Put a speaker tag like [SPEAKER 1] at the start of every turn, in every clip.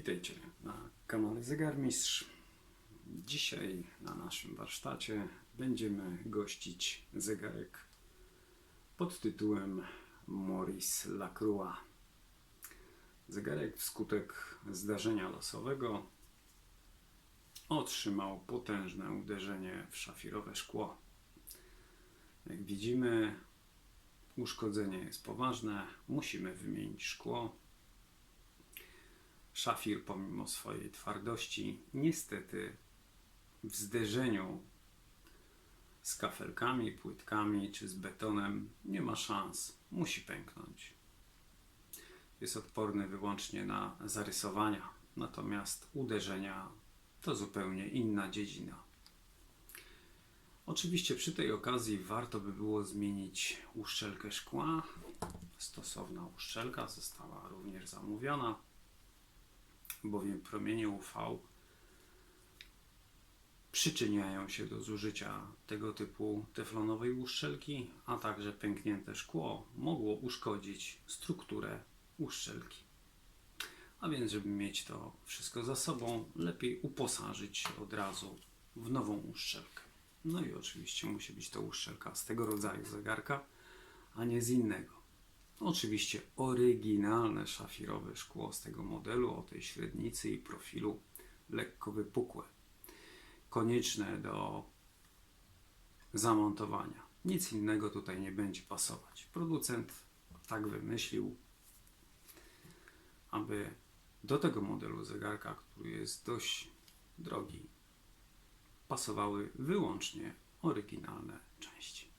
[SPEAKER 1] Witajcie na kanale Zegarmistrz. Dzisiaj na naszym warsztacie będziemy gościć zegarek pod tytułem Maurice Lacroix. Zegarek wskutek zdarzenia losowego otrzymał potężne uderzenie w szafirowe szkło. Jak widzimy, uszkodzenie jest poważne, musimy wymienić szkło. Szafir, pomimo swojej twardości, niestety w zderzeniu z kafelkami, płytkami czy z betonem nie ma szans, musi pęknąć. Jest odporny wyłącznie na zarysowania, natomiast uderzenia to zupełnie inna dziedzina. Oczywiście przy tej okazji warto by było zmienić uszczelkę szkła. Stosowna uszczelka została również zamówiona bowiem promienie UV przyczyniają się do zużycia tego typu teflonowej uszczelki, a także pęknięte szkło mogło uszkodzić strukturę uszczelki. A więc, żeby mieć to wszystko za sobą, lepiej uposażyć się od razu w nową uszczelkę. No i oczywiście musi być to uszczelka z tego rodzaju zegarka, a nie z innego. Oczywiście oryginalne szafirowe szkło z tego modelu o tej średnicy i profilu lekko wypukłe. Konieczne do zamontowania. Nic innego tutaj nie będzie pasować. Producent tak wymyślił, aby do tego modelu zegarka, który jest dość drogi, pasowały wyłącznie oryginalne części.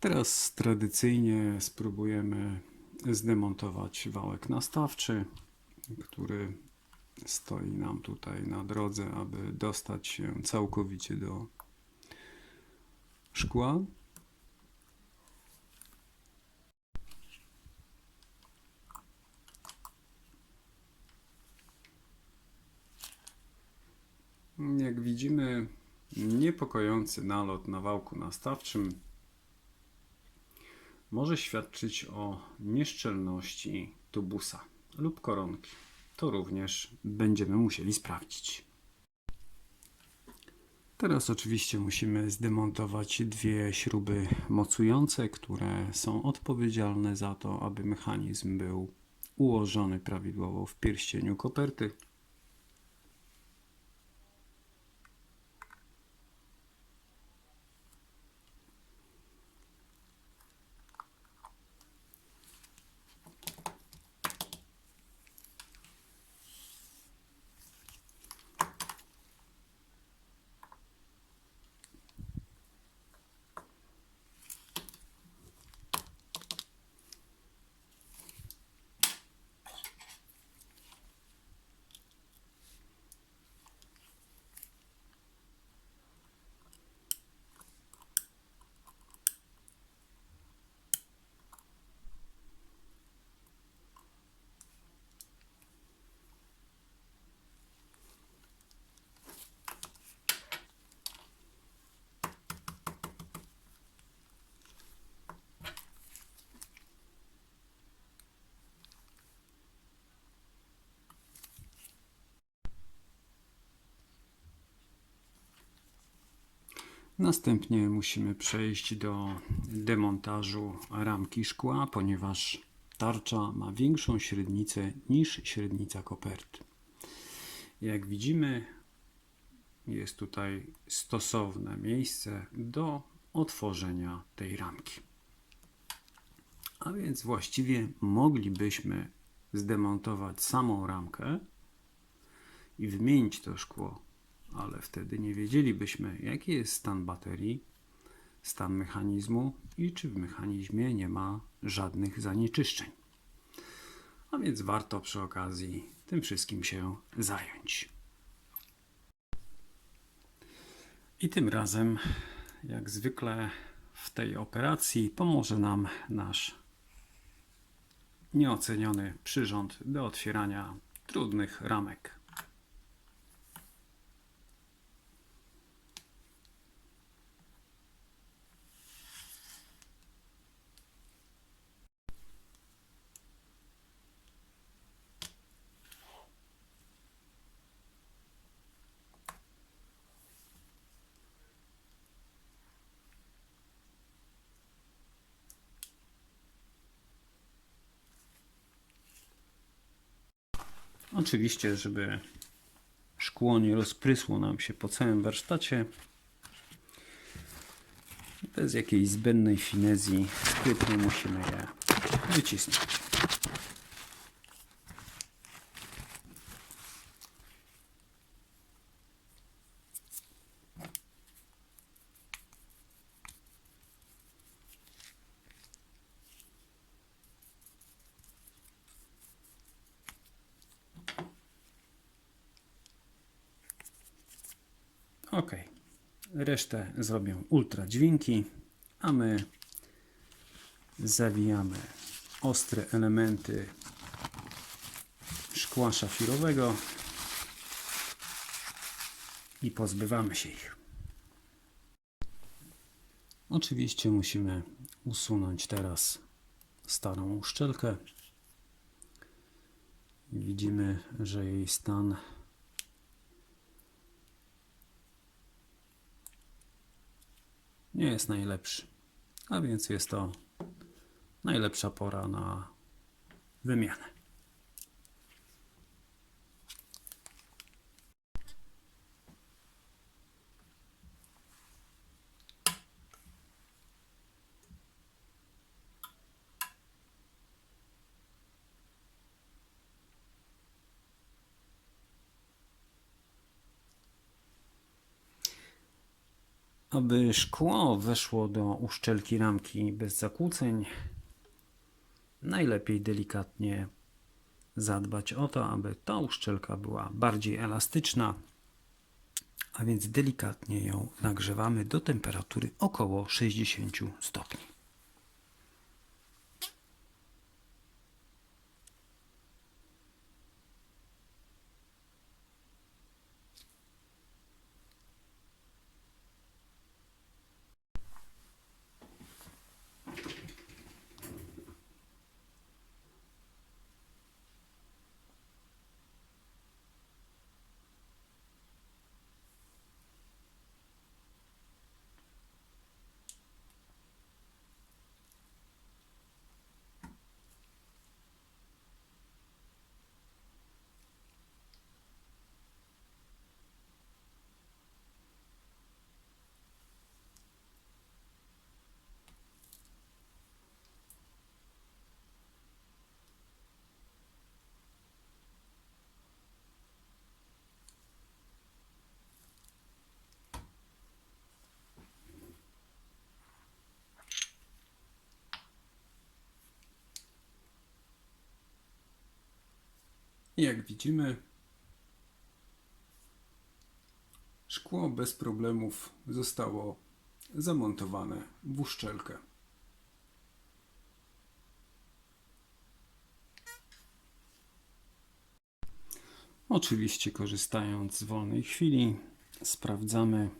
[SPEAKER 1] Teraz tradycyjnie spróbujemy zdemontować wałek nastawczy, który stoi nam tutaj na drodze, aby dostać się całkowicie do szkła. Jak widzimy, niepokojący nalot na wałku nastawczym może świadczyć o nieszczelności tubusa lub koronki. To również będziemy musieli sprawdzić. Teraz oczywiście musimy zdemontować dwie śruby mocujące, które są odpowiedzialne za to, aby mechanizm był ułożony prawidłowo w pierścieniu koperty. Następnie musimy przejść do demontażu ramki szkła, ponieważ tarcza ma większą średnicę niż średnica koperty. Jak widzimy, jest tutaj stosowne miejsce do otworzenia tej ramki. A więc właściwie moglibyśmy zdemontować samą ramkę i wymienić to szkło, ale wtedy nie wiedzielibyśmy, jaki jest stan baterii, stan mechanizmu i czy w mechanizmie nie ma żadnych zanieczyszczeń. A więc warto przy okazji tym wszystkim się zająć. I tym razem, jak zwykle w tej operacji, pomoże nam nasz nieoceniony przyrząd do otwierania trudnych ramek. Oczywiście, żeby szkło nie rozprysło nam się po całym warsztacie, bez jakiejś zbędnej finezji sprytnie musimy je wycisnąć. Ok. Resztę zrobią ultra dźwięki, a my zawijamy ostre elementy szkła szafirowego i pozbywamy się ich. Oczywiście musimy usunąć teraz starą uszczelkę. Widzimy, że jej stan nie jest najlepszy. A więc jest to najlepsza pora na wymianę. Aby szkło weszło do uszczelki ramki bez zakłóceń, najlepiej delikatnie zadbać o to, aby ta uszczelka była bardziej elastyczna, a więc delikatnie ją nagrzewamy do temperatury około 60 stopni. Jak widzimy, szkło bez problemów zostało zamontowane w uszczelkę. Oczywiście, korzystając z wolnej chwili, sprawdzamy,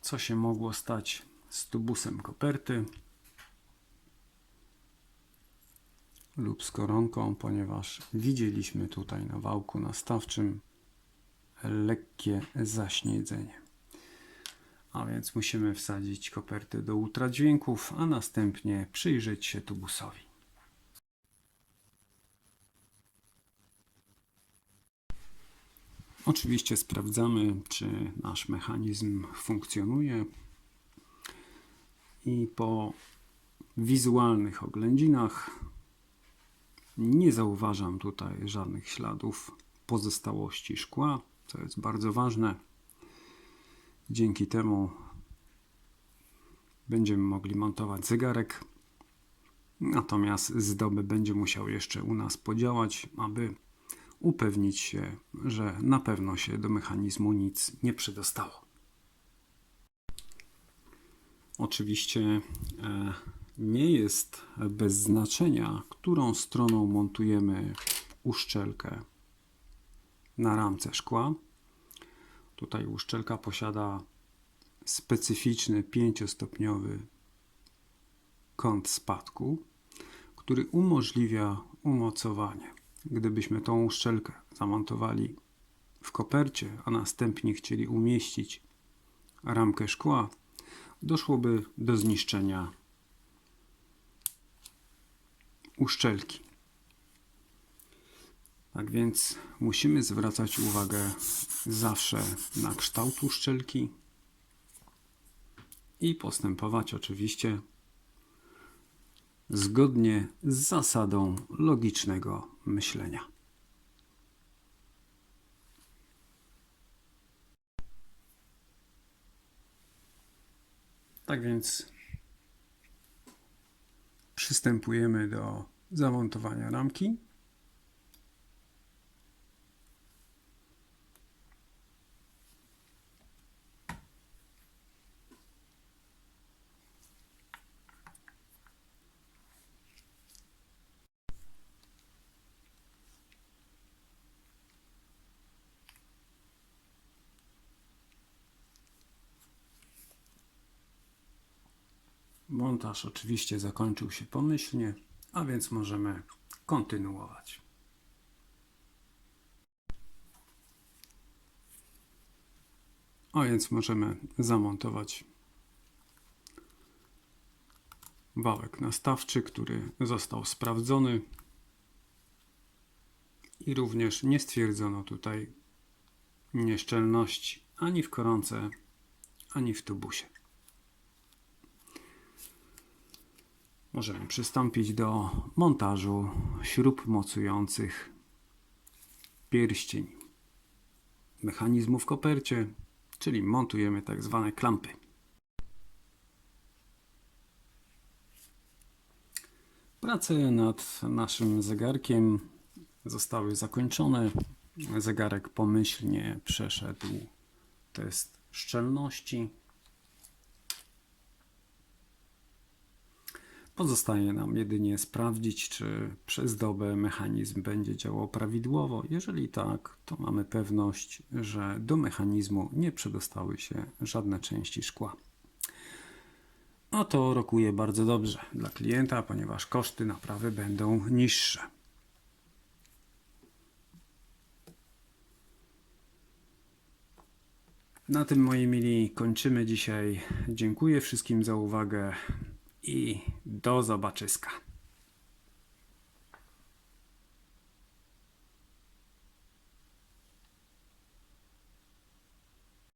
[SPEAKER 1] co się mogło stać z tubusem koperty lub z koronką, ponieważ widzieliśmy tutaj na wałku nastawczym lekkie zaśniedzenie. A więc musimy wsadzić kopertę do ultradźwięków, a następnie przyjrzeć się tubusowi. Oczywiście sprawdzamy, czy nasz mechanizm funkcjonuje i po wizualnych oględzinach nie zauważam tutaj żadnych śladów pozostałości szkła, co jest bardzo ważne. Dzięki temu będziemy mogli montować zegarek. Natomiast zdoby będzie musiał jeszcze u nas podziałać, aby upewnić się, że na pewno się do mechanizmu nic nie przedostało. Oczywiście e, nie jest bez znaczenia, którą stroną montujemy uszczelkę na ramce szkła. Tutaj uszczelka posiada specyficzny pięciostopniowy kąt spadku, który umożliwia umocowanie. Gdybyśmy tą uszczelkę zamontowali w kopercie, a następnie chcieli umieścić ramkę szkła, doszłoby do zniszczenia uszczelki. Tak więc musimy zwracać uwagę zawsze na kształt uszczelki i postępować oczywiście zgodnie z zasadą logicznego myślenia. Tak więc przystępujemy do zamontowania ramki. Montaż oczywiście zakończył się pomyślnie, a więc możemy kontynuować. A więc możemy zamontować wałek nastawczy, który został sprawdzony i również nie stwierdzono tutaj nieszczelności ani w koronce, ani w tubusie. Możemy przystąpić do montażu śrub mocujących pierścień mechanizmu w kopercie, czyli montujemy tak zwane klampy. Prace nad naszym zegarkiem zostały zakończone. Zegarek pomyślnie przeszedł test szczelności. Pozostaje nam jedynie sprawdzić, czy przez dobę mechanizm będzie działał prawidłowo. Jeżeli tak, to mamy pewność, że do mechanizmu nie przedostały się żadne części szkła. A to rokuje bardzo dobrze dla klienta, ponieważ koszty naprawy będą niższe. Na tym, moi mili, kończymy dzisiaj. Dziękuję wszystkim za uwagę i do zobaczyska.